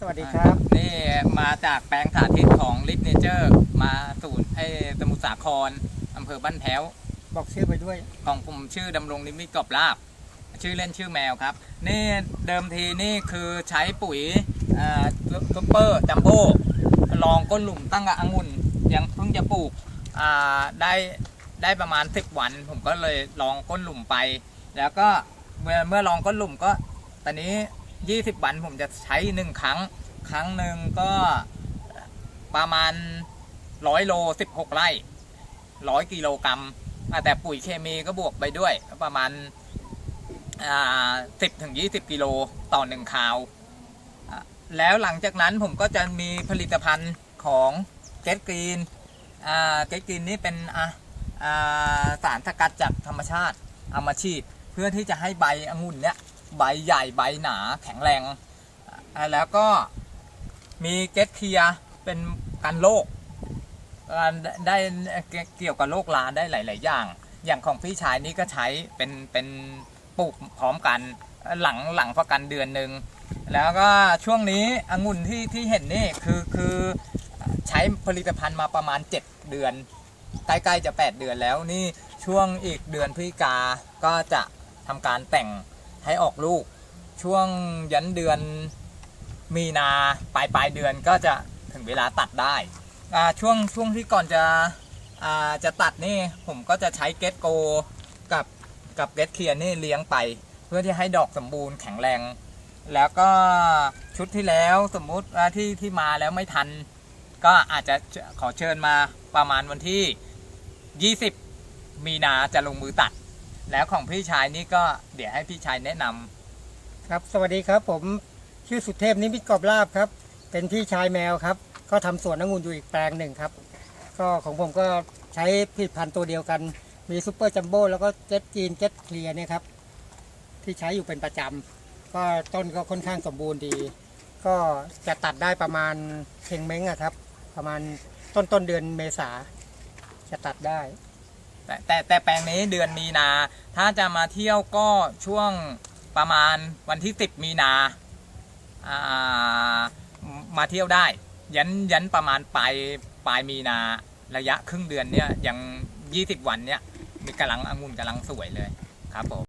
สวัสดีครับ นี่มาจากแปลงสาธิตของลิทเนเจอร์ มาศูนย์ไอ้สมุทรสาครอำเภอบ้านแพ้ว บอกชื่อไปด้วย ของผมชื่อดำรงนิมิตกอบลาบ ชื่อเล่นชื่อแมวครับ นี่เดิมทีนี่คือใช้ปุ๋ยอ่าซุปเปอร์จัมโบ้ลองก้นหลุมตั้งกับองุ่น ยังเพิ่งจะปลูกอ่าได้ได้ประมาณ 10 วัน ผมก็เลยลองก้นหลุมไป แล้วก็เมื่อเมื่อลองก้นหลุมก็ตอนนี้ 20 วันผมจะใช้หนึ่งครั้ง ครั้งหนึ่งก็ประมาณร้อยโล 16 ไร่ร้อยกิโลกรัมแต่ปุ๋ยเคมีก็บวกไปด้วยประมาณสิบถึงยี่สิบกิโลต่อหนึ่งคราว แล้วหลังจากนั้นผมก็จะมีผลิตภัณฑ์ของเกตกรีนเกตกรีนนี่เป็นสารสกัดจากธรรมชาติเอามาฉีดเพื่อที่จะให้ใบองุ่นเนี้ย ใบใหญ่ใบหนาแข็งแรง แล้วก็มีเกตเคียเป็นกันโรคได้เกี่ยวกับโรคลาได้หลาย ๆ อย่าง อย่างของพี่ชายนี่ก็ใช้เป็นเป็นปลูกพร้อมกันหลังหลังประกันเดือนหนึ่งแล้วก็ช่วงนี้องุ่นที่ที่เห็นนี่คือคือใช้ผลิตภัณฑ์มาประมาณ 7 เดือนใกล้ๆจะ 8 เดือนแล้วนี่ช่วงอีกเดือนพฤศจิกาก็จะทำการแต่ง ให้ออกลูก ช่วงยันเดือนมีนาปลายปลายเดือนก็จะถึงเวลาตัดได้ช่วงช่วงที่ก่อนจะจะตัดนี่ผมก็จะใช้เกตโกกับกับเกตเคลียร์นี่เลี้ยงไป เพื่อที่ให้ดอกสมบูรณ์แข็งแรง แล้วก็ชุดที่แล้วสมมุติที่ที่มาแล้วไม่ทัน ก็อาจจะขอเชิญมาประมาณวันที่ 20 มีนาจะลงมือตัด แล้วของพี่ชายนี่ก็เดี๋ยวให้พี่ชายแนะนำครับ สวัสดีครับ ผมชื่อสุเทพนิมิตกอบลาบครับ เป็นพี่ชายแมวครับ ก็ทำสวนองุ่นอยู่อีกแปลงหนึ่งครับ ก็ของผมก็ใช้ผลิตภัณฑ์ตัวเดียวกัน มีซูเปอร์จัมโบ้แล้วก็เจ็ตจีนเจ็ตเคลียร์เนี่ยครับ ที่ใช้อยู่เป็นประจำก็ต้นก็ค่อนข้างสมบูรณ์ดี ก็จะตัดได้ประมาณเชงเม้งอะครับ ประมาณต้นต้นเดือนเมษาจะตัดได้ แต่แต่แต่แปลงนี้เดือนมีนา ถ้าจะมาเที่ยวก็ช่วงประมาณวันที่ 10 มีนาอ่ามาเที่ยวได้ ยันยันประมาณปลายปลายมีนาระยะครึ่งเดือนเนี่ยยัง 20 วันเนี่ยมีกำลังองุ่นกำลังสวยเลยครับผม